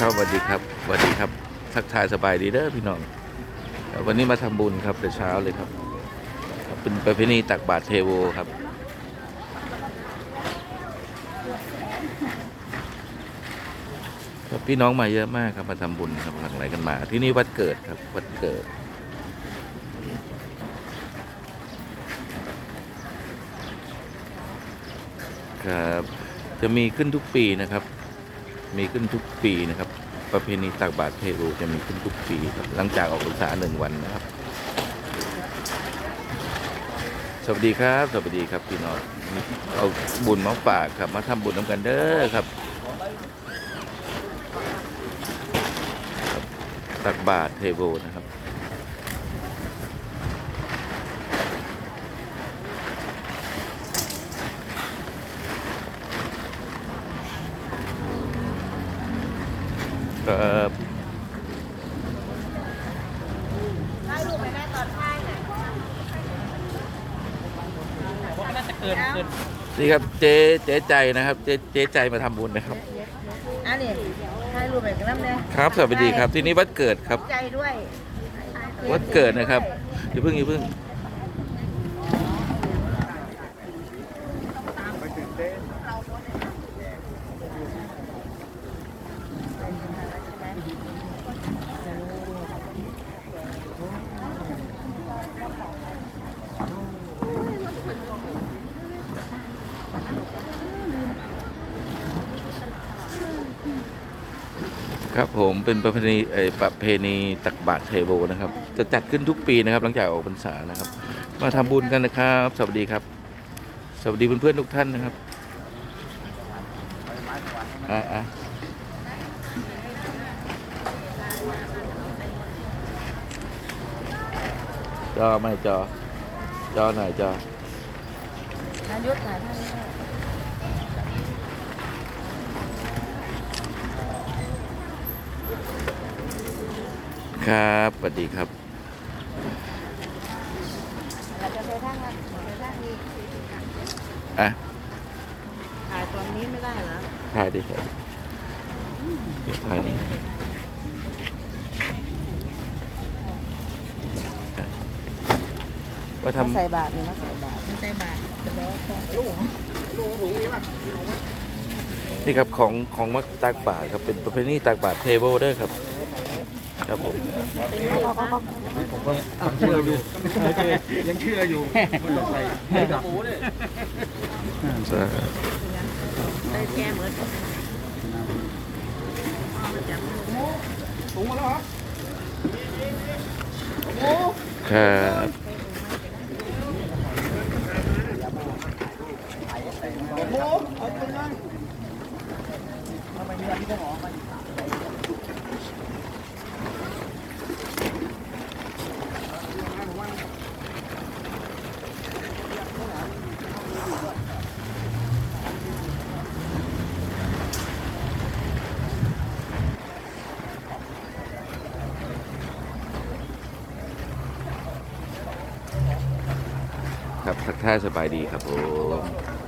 ครับสวัสดีครับสวัสดีครับทักทายสบายดีเด้อพี่น้อง วันนี้มาทำบุญครับแต่เช้าเลยครับ เป็นประเพณีตักบาตรเทโวครับ ครับพี่น้องมาเยอะมากครับมาทำบุญครับหลั่งไหลกันมา ที่นี่วัดเกิดครับ วัดเกิดครับจะมีขึ้นทุกปีนะครับ มีขึ้นทุกปีนะครับ ประเพณีตักบาตรเทโวจะมีขึ้นทุกปีครับหลังจากออกพรรษาหนึ่งวันนะครับ สวัสดีครับ สวัสดีครับพี่น้องเอาบุญมาฝากครับ มาทำบุญน้ำกันเด้อครับครับ ตักบาตรเทโวนะครับ ครับได้รูปไหมแม่ตอนท้ายน่ะผมว่าน่าจะเกินเกินนี่ครับเจ๊เจ๊ใจนะครับ เจ๊เจ๊ใจมาทำบุญนะครับ อันนี้ถ่ายรูปแบบน้ำเนี่ยครับ สวัสดีครับ ที่นี่วัดเกิดครับ ใจด้วย วัดเกิดนะครับอย่าเพิ่งอย่าเพิ่ง ครับผมเป็นประเพณีเอ่อประเพณีตักบาตรเทโวนะครับ จะจัดขึ้นทุกปีนะครับ หลังจากออกพรรษานะครับ มาทำบุญกันนะครับ สวัสดีครับ สวัสดีเพื่อนๆทุกท่านนะครับอะอะจอไม่จอ จอหน่อยจอนายกถ่ายท่านนี้ ครับสวัสดีครับเราจะไปท่านละไปท่านนี้อะถ่ายตอนนี้ไม่ได้เหรอถ่ายดิถ่ายดิเดี๋ยวถ่ายนี่ว่าทำใส่บาทเนี่ยมาใส่บาทไม่ใส่บาทแล้วลูกนี่ครับของของมักตากบาทครับเป็นประเพณีตากบาทเทเบิลด้วยครับ ครับผมยังเชื่ออยู่ยังเชื่ออยู่มันต้องใส่ให้ดับสาได้แก้เหมือนถุงมาแล้วเหรอครับ ครับทักทายสบายดีครับผม